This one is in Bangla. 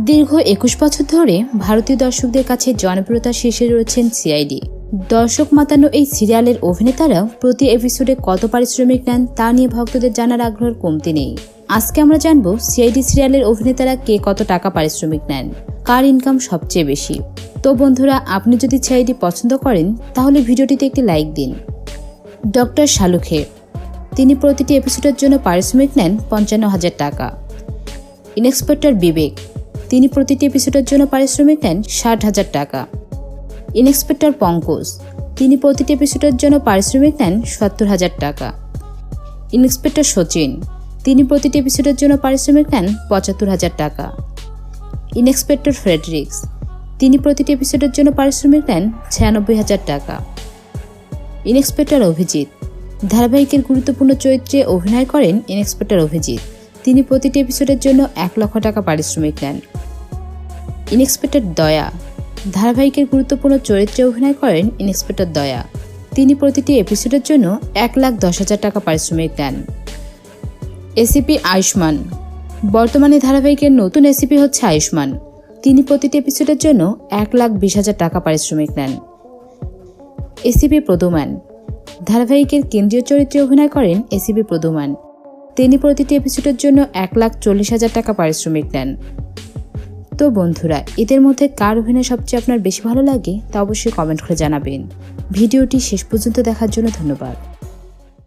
দীর্ঘ একুশ বছর ধরে ভারতীয় দর্শকদের কাছে জনপ্রিয়তার শীর্ষে রয়েছেন সিআইডি দর্শক মাতানো এই সিরিয়ালের অভিনেতারা প্রতি এপিসোডে কত পারিশ্রমিক নেন তা নিয়ে ভক্তদের জানার আগ্রহের কমতি নেই। আজকে আমরা জানব সিআইডি সিরিয়ালের অভিনেতারা কে কত টাকা পারিশ্রমিক নেন, কার ইনকাম সবচেয়ে বেশি। তো বন্ধুরা, আপনি যদি সিআইডি পছন্দ করেন, তাহলে ভিডিওটিতে একটি লাইক দিন। ডক্টর শালুখে, তিনি প্রতিটি এপিসোডের জন্য পারিশ্রমিক নেন পঞ্চান্ন হাজার টাকা। ইনস্পেক্টর বিবেক তিনি প্রতিটি এপিসোডের জন্য পারিশ্রমিক নেন ষাট হাজার টাকা। ইন্সপেক্টর পঙ্কজ তিনি প্রতিটি এপিসোডের জন্য পারিশ্রমিক নেন সত্তর হাজার টাকা। ইন্সপেক্টর সচিন তিনি প্রতিটি এপিসোডের জন্য পারিশ্রমিক নেন পঁচাত্তর হাজার টাকা। ইন্সপেক্টর ফ্রেডরিক্স তিনি প্রতিটি এপিসোডের জন্য পারিশ্রমিক নেন ছিয়ানব্বই হাজার টাকা। ইন্সপেক্টর অভিজিৎ ধারাবাহিকের গুরুত্বপূর্ণ চরিত্রে অভিনয় করেন ইন্সপেক্টর অভিজিৎ তিনি প্রতিটি এপিসোডের জন্য এক লক্ষ টাকা পারিশ্রমিক নেন। ইন্সপেক্টর দয়া। ধারাবাহিকের গুরুত্বপূর্ণ চরিত্রে অভিনয় করেন ইন্সপেক্টর দয়া। তিনি প্রতিটি এপিসোডের জন্য এক লাখ দশ হাজার টাকা পারিশ্রমিক দেন। এসিপি আয়ুষ্মান। বর্তমানে ধারাবাহিকের নতুন এসিপি হচ্ছে আয়ুষ্মান। তিনি প্রতিটি এপিসোডের জন্য এক লাখ বিশ হাজার টাকা পারিশ্রমিক নেন। এসিপি প্রদুমান। ধারাবাহিকের কেন্দ্রীয় চরিত্রে অভিনয় করেন এসিপি প্রদুমান। তিনি প্রতিটি এপিসোডের জন্য এক লাখ চল্লিশ হাজার টাকা পারিশ্রমিক নেন। তো বন্ধুরা, এদের মধ্যে কার অভিনয় সবচেয়ে আপনার বেশি ভালো লাগে তা অবশ্যই কমেন্ট করে জানাবেন। ভিডিওটি শেষ পর্যন্ত দেখার জন্য ধন্যবাদ।